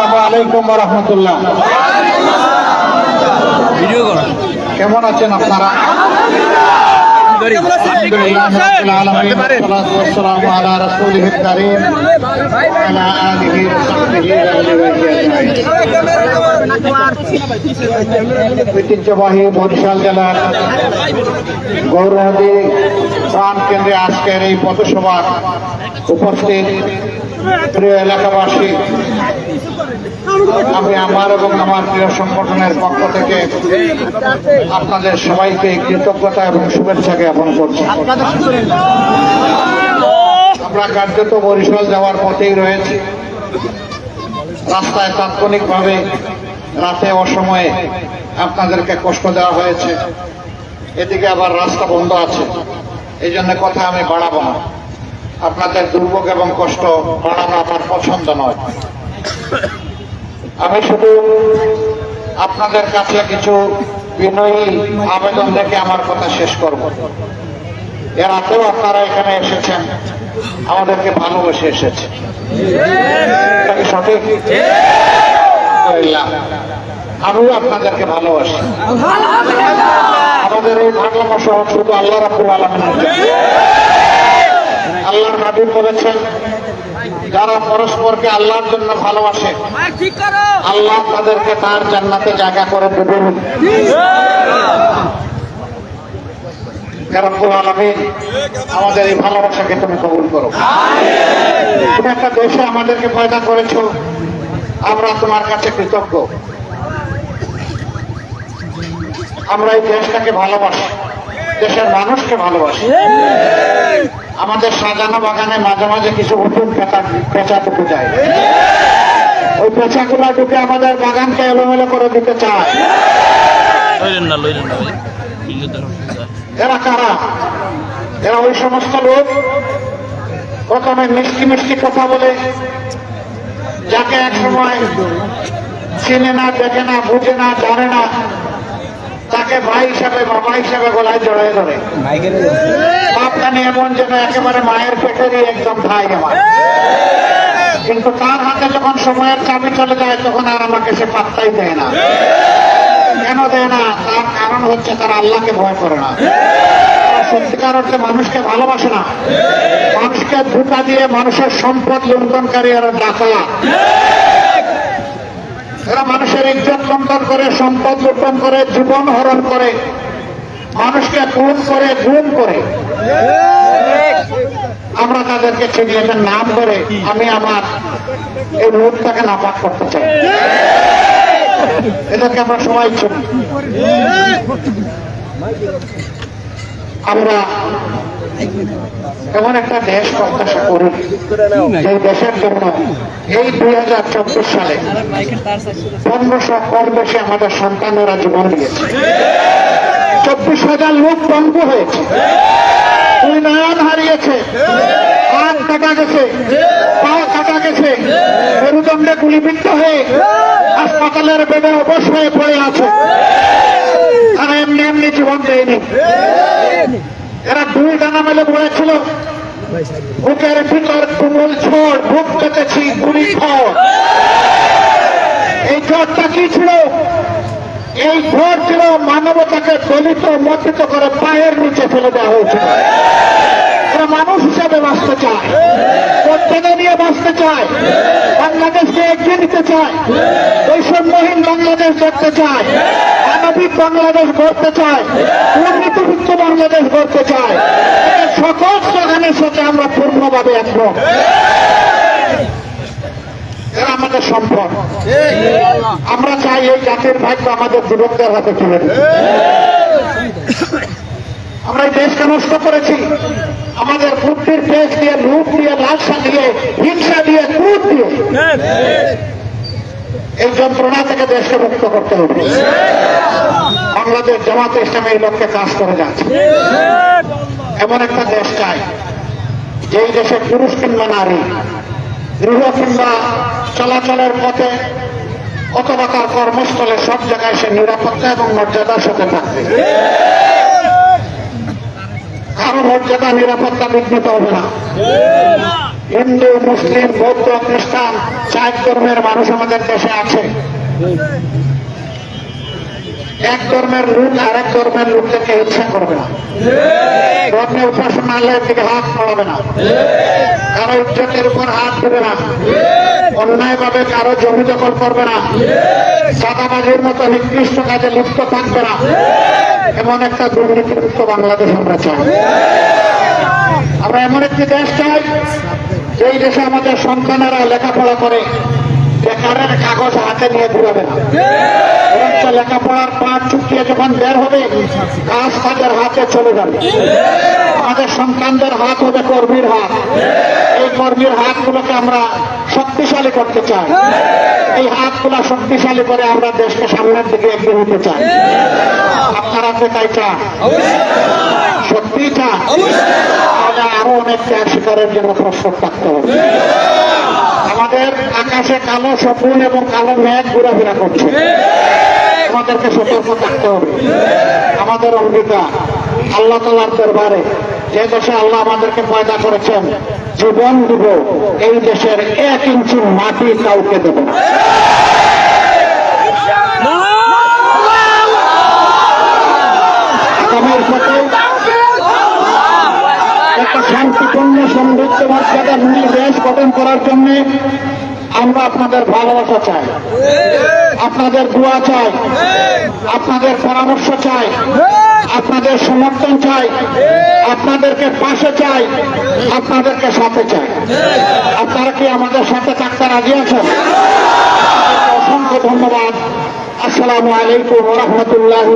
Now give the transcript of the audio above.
আসসালামু আলাইকুম রহমতুল্লাহ। ভিডিও করো কেমন আছেন আপনারা? ঐতিহ্যবাহী বরিশাল জেলার গৌরনদী প্রাণ কেন্দ্রে আজকের এই পথসভার উপস্থিত প্রিয় এলাকাবাসী, আমি আমার এবং আমার প্রিয় সংগঠনের পক্ষ থেকে আপনাদের সবাইকে কৃতজ্ঞতা এবং শুভেচ্ছা জ্ঞাপন করছি। আমরা কার্যত বরিশাল যাওয়ার পথেই রয়েছে। রাস্তায় তাৎক্ষণিকভাবে রাতে অসময়ে আপনাদেরকে কষ্ট দেওয়া হয়েছে। এদিকে আবার রাস্তা বন্ধ আছে। এই জন্য কথা আমি বাড়াবো না। আপনাদের দুর্ভোগ এবং কষ্ট বাড়ানো আমার পছন্দ নয়। আমি শুধু আপনাদের কাছে কিছু বিনয়ী আবেদন দেখে আমার কথা শেষ করব। এর আগেও আপনারা এখানে এসেছেন, আমাদেরকে ভালোবেসে এসেছে। সঠিক? আমিও আপনাদেরকে ভালোবাসি। আমাদের এই ভালোবাসা শুধু আল্লাহ রাবুল আলমিনের। আল্লাহর নবী বলেছেন যারা পরস্পরকে আল্লাহর জন্য ভালোবাসে আল্লাহ তাদেরকে তার জান্নাতে জায়গা করে দেবেন। আমাদের এই ভালোবাসাকে তুমি কবুল করো। তুমি একটা দেশে আমাদেরকে পয়দা করেছ আমরা তোমার কাছে কৃতজ্ঞ। আমরা এই দেশটাকে ভালোবাসি। দেশের মানুষকে ভালোবাসি। আমাদের সাজানো বাগানে মাঝে মাঝে কিছু নতুন পেঁচা পেঁচা ঢুকে যায়। ওই পেঁচাগুলা ঢুকে আমাদের বাগানকে এলোমেলো করে দিতে চায়। এরা কারা? এরা ওই সমস্ত লোক? প্রথমে মিষ্টি মিষ্টি কথা বলে। যাকে এক সময় চিনে না দেখে না বুঝে না জানে না তাকে ভাই হিসাবে বাবা হিসাবে গলায় জড়াই ধরে। বাপখানি এমন যেন একেবারে মায়ের পেটেরই একদম ভাই আমার। কিন্তু তার হাতে যখন সময়ের চাবি চলে যায় তখন আর আমাকে সে পাত্তাই দেয় না। কেন দেয় না? তার কারণ হচ্ছে তারা আল্লাহকে ভয় করে না। সত্যিকার অর্থে মানুষকে ভালোবাসে না। মানুষকে ধোকা দিয়ে মানুষের সম্পদ লুণ্ঠনকারী আর ডাকা এরা মানুষের ইজ্জত লুণ্ঠন করে, সম্পদ লুণ্ঠন করে, জীবন হরণ করে, মানুষকে খুন করে, গুম করে। আমরা তাদেরকে চিনি নাম করে, আমি আমার এই মুহূর্তটাকে নাপাক করতে চাই। এদেরকে আমরা সবাই চিনি। আমরা এমন একটা দেশ প্রত্যাশা করি যে দেশের জন্য এই দুই হাজার চব্বিশ সালে পনেরোশো কর বেশি আমাদের সন্তানেরা জীবন দিয়েছে। চব্বিশ হাজার লোক পঙ্গু হয়েছে। দুই নয়ন হারিয়েছে। হাত কাটা গেছে। পা কাটা গেছে। মেরুদণ্ডে গুলিবিদ্ধ হয়ে হাসপাতালের বেডে অবশ হয়ে পড়ে আছে তারা এমনি এমনি জীবন দেয়নি এরা ডানা ছিল বুকের ভিতর তুমুল ঝড়, বুক কেটেছি গুলি ঝড় এই ঝড়টা কি ছিল? এই ঝড় ছিল মানবতাকে দলিত মর্দিত করে পায়ের নিচে ফেলে দেওয়া হয়েছিল। বাঁচতে চায়। মর্যাদা নিয়ে বাঁচতে চায়। বাংলাদেশকে এগিয়ে নিতে চায়। বৈষম্যহীন বাংলাদেশ করতে চায়। মানবিক বাংলাদেশ গড়তে চায়। দুর্নীতিমুক্ত বাংলাদেশ গড়তে চায়। সকল স্লোগানের সাথে আমরা পূর্ণভাবে একমত এরা আমাদের সম্পদ। আমরা চাই এই জাতির ভাগ্য আমাদের যুবকদের হাতে তুলে আমরা দেশকে নষ্ট করেছি। আমাদের বুদ্ধির দেশ দিয়ে, লুট দিয়ে, লালসা দিয়ে, হিংসা দিয়ে ক্রুদ দিয়ে এই যন্ত্রণা থেকে দেশকে মুক্ত করতে হবে। বাংলাদেশ জামাতে ইসলাম এই লক্ষ্যে কাজ করে যাচ্ছে। এমন একটা দেশ চাই, যেই দেশে পুরুষ কিংবা নারী, গৃহ কিংবা চলাচলের পথে অথবা তার কর্মস্থলে সব জায়গায় সে নিরাপত্তা এবং মর্যাদার সাথে থাকবে। মর্যাদা নিরাপত্তা বিঘ্নিত হবে না। হিন্দু, মুসলিম, বৌদ্ধ, খ্রিস্টান চার ধর্মের মানুষ আমাদের দেশে আছে। এক ধর্মের লোক আরেক ধর্মের লোকদেরকে হিংসা করবে না। ধর্মের উপাসনালয়ের দিকে হাত পড়াবে না। কারও ইজ্জতের উপর হাত দেবে না। অন্যায় ভাবে কারও জমি দখল করবে না। সাদাবাজির মতো নিকৃষ্ট কাজে লিপ্ত থাকবে না। এমন একটা দুর্নীতিমুক্ত বাংলাদেশ আমরা চাই। আমরা এমন একটি দেশ চাই, যেই দেশে আমাদের সন্তানেরা লেখাপড়া করে, বেকারের কাগজ হাতে নিয়ে ঘুরাবে না। লেখাপড়ার পাঠ চুকিয়ে যখন বের হবে, কাজ তাদের হাতে চলে যাবে। আমাদের সন্তানদের হাত হবে কর্মীর হাত। এই কর্মীর হাতগুলোকে আমরা শক্তিশালী করতে চাই। এই হাতগুলো শক্তিশালী করে আমরা দেশকে সামনের দিকে এগিয়ে নিতে চাই। তো চান। সত্যি চান। তাহলে আরও অনেক ত্যাগ শিকারের জন্য প্রস্তুত থাকতে হবে। আমাদের আকাশে কালো স্বপ্ন এবং কালো মেঘ ঘোরাফেরা করছে। আমাদেরকে সতর্ক থাকতে হবে। আমাদের অঙ্গীকার আল্লাহ তালার দরবারে যে দেশে আল্লাহ আমাদেরকে পয়দা করেছেন, জীবন দিব, এই দেশের এক ইঞ্চি মাটি কাউকে দেব না আগামীর পথে একটা শান্তিপূর্ণ সমৃদ্ধ মর্যাদা নিয়ে দেশ গঠন করার জন্য আমরা আপনাদের ভালোবাসা চাই। আপনাদের দোয়া চাই। আপনাদের পরামর্শ চাই। আপনাদের সমর্থন চাই। আপনাদেরকে পাশে চাই। আপনাদেরকে সাথে চাই। আপনারা কি আমাদের সাথে থাকতে রাজি আছেন? অসংখ্য ধন্যবাদ। আসসালামু আলাইকুম রহমতুল্লাহ